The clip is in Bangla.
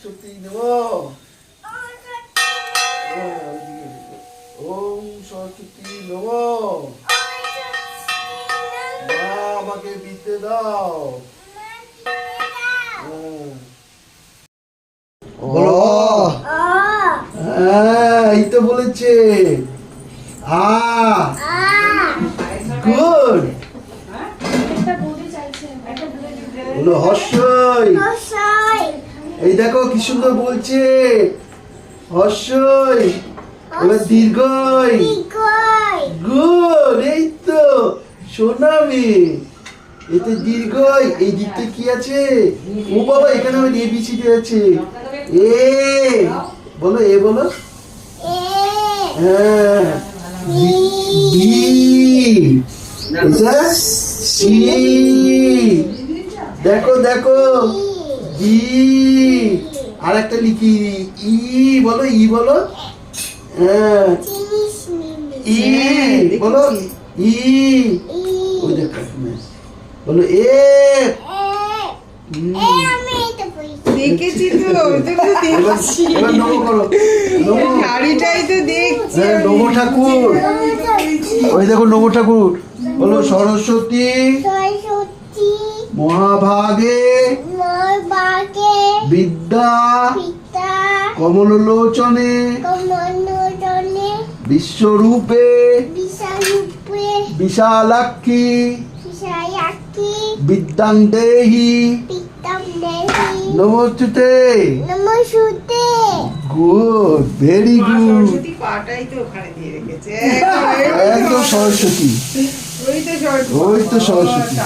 সরস্বতী নম ওম সরস্বতী নম মা আমাকে বিদ্যে দাও। হ্যাঁ। বলো। হ্যাঁ এই তো বলেছে। আ। গুড। বলো হর্ষই। এই দেখো কি সুন্দর বলছে। হর্ষই এবার দীর্ঘই। গুড এই তো শোনাবে এতে দীর্ঘই এই দিকতে কি আছে? ও বাবা এখানে আমার এবিসিডি আছে এ বলো এ বলো। হ্যাঁ দেখো দেখো। ডি আর একটা লিখি। ই বলো ই বলো। হ্যাঁ। ই বলো। ই। ওই দেখো বলো এ। দেখেছি তো ওই এবার দেখছি। এবার নমো করো নমো। শাড়িটাই তো দেখছি হ্যাঁ নমো ঠাকুর। ওই দেখো নমো ঠাকুর। বলো সরস্বতী। মহাভাগে। বিদ্যা। কমলোচনে। বিশ্বরূপে। বিশালাক্ষী। বিদ্যাং দেহি। নমস্তুতে। নমস্তে গুড ভেরি গুড। সরস্বতী পাটাই তো ওখানে দিয়ে রেখেছে। একদম সরস্বতী। ওই তো সরস্বতী। ওই তো সরস্বতী।